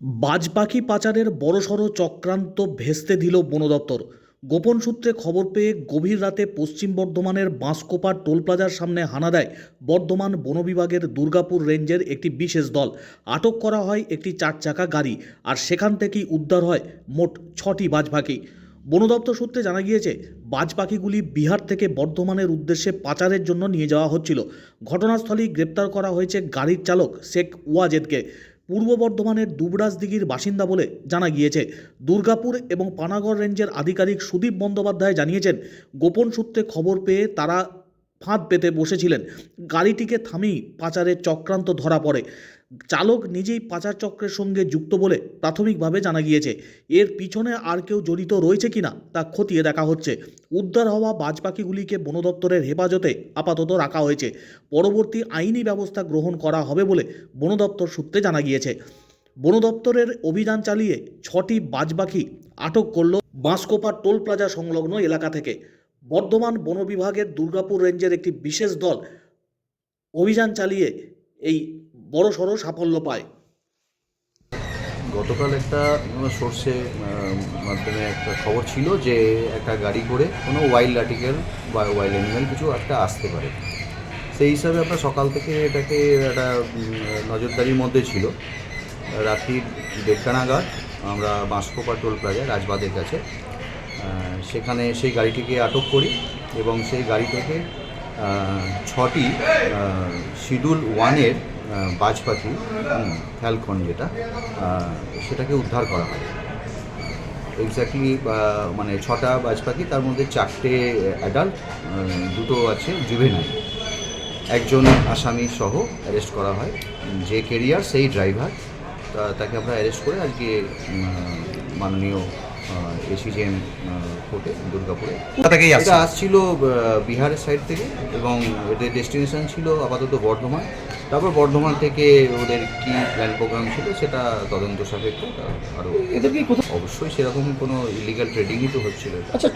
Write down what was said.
বাজ পাখি পাচারের বড়সড় চক্রান্ত ভেস্তে দিল বন দপ্তর। গোপন সূত্রে খবর পেয়ে গভীর রাতে পশ্চিম বর্ধমানের বাঁশকোপা টোল প্লাজার সামনে হানা দেয় বর্ধমান বন বিভাগের দুর্গাপুর রেঞ্জের একটি বিশেষ দল। আটক করা হয় একটি চার চাকা গাড়ি আর সেখান থেকেই উদ্ধার হয় মোট ছটি বাজ পাখি বন দপ্তর সূত্রে জানা গিয়েছে বাজ পাখিগুলি বিহার থেকে বর্ধমানের উদ্দেশ্যে পাচারের জন্য নিয়ে যাওয়া হচ্ছিল। ঘটনাস্থলেই গ্রেপ্তার করা হয়েছে গাড়ির চালক শেখ ওয়াজেদকে। পূর্ব বর্ধমানের দুবরাজদিঘির বাসিন্দা বলে জানা গিয়েছে। দুর্গাপুর এবং পানাগড় রেঞ্জের আধিকারিক সুদীপ বন্দ্যোপাধ্যায় জানিয়েছেন, গোপন সূত্রে খবর পেয়ে তারা ফাঁদ পেতে বসেছিলেন। গাড়িটিকে থামিয়ে পাচারের চক্রান্ত ধরা পড়ে। চালক নিজেই পাচার চক্রের সঙ্গে যুক্ত বলে প্রাথমিকভাবে জানা গিয়েছে। এর পিছনে আর কেউ জড়িত রয়েছে কিনা তা খতিয়ে দেখা হচ্ছে। উদ্ধার হওয়া বাজপাখিগুলিকে বন দপ্তরের হেফাজতে আপাতত রাখা হয়েছে। পরবর্তী আইনি ব্যবস্থা গ্রহণ করা হবে বলে বন দপ্তর সূত্রে জানা গিয়েছে। বন দপ্তরের অভিযান চালিয়ে ছটি বাজ পাখি আটক করল বাঁশকোপা টোল প্লাজা সংলগ্ন এলাকা থেকে। বর্ধমান বন বিভাগের দুর্গাপুর রেঞ্জের একটি বিশেষ দল অভিযান চালিয়ে এই বড় সড়ো সাফল্য পায়। গতকাল একটা সোর্সে মাধ্যমে একটা খবর ছিল যে একটা গাড়ি করে কোনো ওয়াইল্ড আর্টিকেল বা ওয়াইল্ড অ্যানিম্যাল কিছু একটা আসতে পারে। সেই হিসাবে আমরা সকাল থেকে এটাকে একটা নজরদারির মধ্যে ছিল। রাত্রি দেড়টা নাগাদ আমরা বাঁশকোপা টোল প্লাজা রাজবাদের কাছে সেখানে সেই গাড়িটিকে আটক করি এবং সেই গাড়ি থেকে ছটি শিডিউল ওয়ানের বাজ পাখি ফ্যালকন যেটা সেটাকে উদ্ধার করা হয়। এক্স্যাক্টলি মানে ছটা বাজ পাখি তার মধ্যে চারটে অ্যাডাল্ট দুটো আছে জুভেনাইল একজন আসামি সহ অ্যারেস্ট করা হয়। যে কেরিয়ার সেই ড্রাইভার তাকে আমরা অ্যারেস্ট করে আজকে মাননীয় এসিজেন কোর্টে দুর্গাপুরে। এটা আসছিল বিহারের সাইড থেকে এবং এদের ডেস্টিনেশন ছিল আপাতত বর্ধমান। তারপর বর্ধমান থেকে ওদের কি প্ল্যান প্রোগ্রাম ছিল সেটা তদন্ত সাপেক্ষে আরও এদেরকে অবশ্যই সেরকম কোনো ইলিগাল ট্রেডিংই তো হচ্ছিল। আচ্ছা